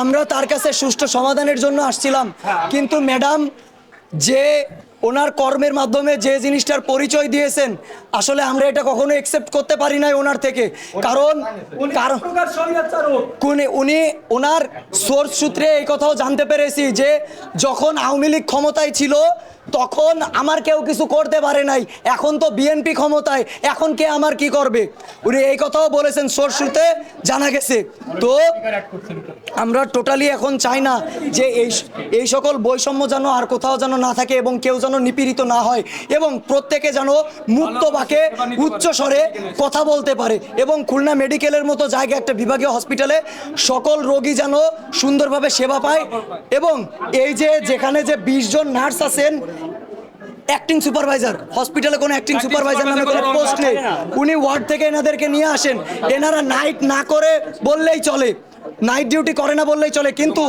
আমরা তার কাছে সুষ্ঠু সমাধানের জন্য আসছিলাম। কিন্তু ম্যাডাম যে ওনার কর্মের মাধ্যমে যে জিনিসটার পরিচয় দিয়েছেন, আসলে আমরা এটা কখনো একসেপ্ট করতে পারি নাই ওনার থেকে। কারণ কারণ উনি ওনার সোর্স সূত্রে এই কথাও জানতে পেরেছি যে, যখন আওয়ামী লীগ ক্ষমতায় ছিল, তখন আমার কেউ কিছু করতে পারে নাই। এখন তো বিএনপি ক্ষমতায়, এখন কে আমার কি করবে? উনি এই কথাও বলেছেন সোর্স সূত্রে, জানা গেছে। তো আমরা টোটালি এখন চাই না যে এই এই সকল বৈষম্য যেন আর কোথাও যেন না থাকে এবং কেউ যেন নিপীড়িত না হয় এবং প্রত্যেকে যেন মুক্ত বাকে উচ্চ স্বরে কথা বলতে পারে এবং খুলনা মেডিকেলের মতো জায়গা একটা বিভাগীয় হসপিটালে সকল রোগী যেন সুন্দরভাবে সেবা পায় এবং এই যে যেখানে যে বিশ জন নার্স আছেন অ্যাক্টিং সুপারভাইজার হসপিটালে কোনো অ্যাক্টিং সুপারভাইজার নামে কোনো পোস্ট নেই। উনি ওয়ার্ড থেকে এনাদেরকে নিয়ে আসেন। এনারা নাইট না করে বললেই চলে। নাইট ডিউটি করে না বললেই চলে কিন্তু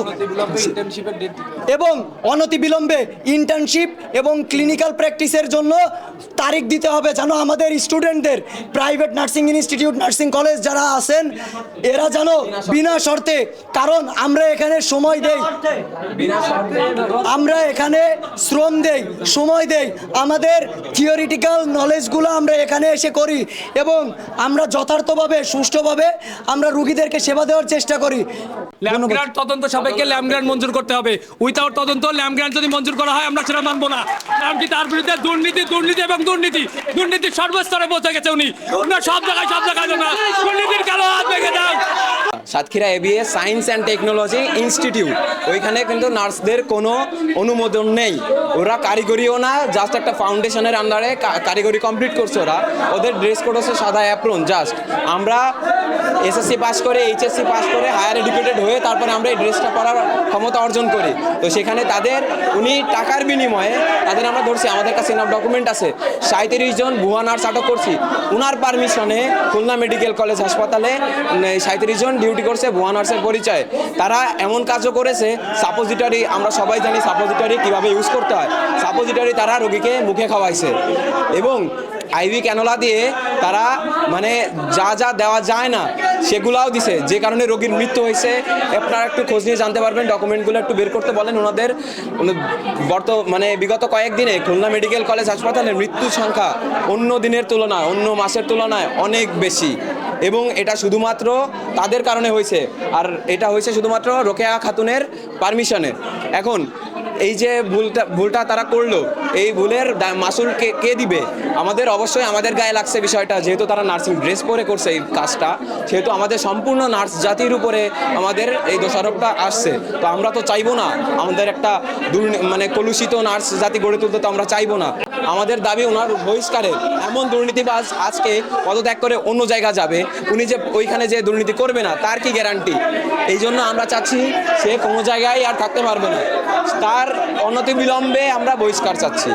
এবং অনতি বিলম্বে ইন্টার্নশিপ এবং ক্লিনিক্যাল প্র্যাকটিসের জন্য তারিখ দিতে হবে যেন আমাদের স্টুডেন্টদের private nursing institute nursing college যারা আছেন এরা যেন বিনা শর্তে। কারণ আমরা এখানে সময় দেই। আমরা এখানে শ্রম দেই সময় দেই। আমাদের থিওরিটিক্যাল নলেজগুলো আমরা এখানে এসে করি এবং আমরা যথার্থভাবে সুষ্ঠুভাবে আমরা রুগীদেরকে সেবা দেওয়ার চেষ্টা করি। ল্যাব গ্রান্ট তদন্ত সাপেক্ষে ল্যাব মঞ্জুর করতে হবে। উইথাউট তদন্ত ল্যাব যদি মঞ্জুর করা হয় আমরা সেটা মানবো না। কারণ কি তার বিরুদ্ধে দুর্নীতি দুর্নীতি এবং দুর্নীতি। দুর্নীতি সর্বস্তরে পৌঁছে গেছে উনি। সব জায়গায় সব জায়গায় দুর্নীতির কালো হাত ভেঙে দাও Satkhira ABS science and technology institute ওইখানে কিন্তু নার্সদের কোনো অনুমোদন নেই। ওরা কারিগরিও না জাস্ট একটা ফাউন্ডেশনের আন্ডারে কারিগরি কমপ্লিট করছে ওরা। ওদের ড্রেস কোড হচ্ছে সাদা অ্যাপ্রন জাস্ট আমরা এসএসসি পাস করে এইচএসসি পাস করে হায়ার এডুকেটেড হয়ে তারপরে আমরা এই ড্রেসটা পরার ক্ষমতা অর্জন করি। তো সেখানে তাদের, উনি টাকার বিনিময়ে তাদের আমরা ধরছি, আমাদের কাছে এনাফ ডকুমেন্ট আছে। সাঁত্রিশ জন ভুয়া নার্স আটক করছি। উনার পারমিশনে খুলনা মেডিকেল কলেজ হাসপাতালে সাঁত্রিশ জন ডিউটি করছে, ভুয়া নার্সের পরিচয়। তারা এমন কাজও করেছে সাপোজিটারি আমরা সবাই জানি সাপোজিটারি কীভাবে ইউজ করতে হয়। সাপোজিটারি তারা রোগীকে মুখে খাওয়াইছে। এবং আইভি ক্যানোলা দিয়ে তারা মানে যা যা দেওয়া যায় না সেগুলাও দিছে। যে কারণে রোগীর মৃত্যু হয়েছে। আপনারা একটু খোঁজ নিয়ে জানতে পারবেন ডকুমেন্টগুলো একটু বের করতে বলেন ওনাদের। বর্ত মানে বিগত কয়েকদিনে খুলনা মেডিকেল কলেজ হাসপাতালে মৃত্যুর সংখ্যা অন্য দিনের তুলনায়, অন্য মাসের তুলনায় অনেক বেশি। এবং এটা শুধুমাত্র তাদের কারণে হয়েছে। আর এটা হয়েছে শুধুমাত্র রোকেয়া খাতুনের পারমিশনে এখন এই যে ভুলটা ভুলটা তারা করল, এই ভুলের মাসুল কে কে দিবে? আমাদের অবশ্যই আমাদের গায়ে লাগছে বিষয়টা, যেহেতু তারা নার্সিং ড্রেস পরে করছে এই কাজটা, সেহেতু আমাদের সম্পূর্ণ নার্স জাতির উপরে আমাদের এই দোষারোপটা আসছে। তো আমরা তো চাইব না, আমাদের একটা দুর্নী মানে কলুষিত নার্স জাতি গড়ে তুলতে তো আমরা চাইব না। আমাদের দাবি ওনার বহিষ্কারে, এমন দুর্নীতিবাজ আজকে পদত্যাগ করে অন্য জায়গা যাবে, উনি যে ওইখানে যে দুর্নীতি করবে না, তার কি গ্যারান্টি এই জন্য আমরা চাচ্ছি সে কোনো জায়গায় আর থাকতে পারবে না। তার অনতিবিলম্বে আমরা বহিষ্কার চাচ্ছি।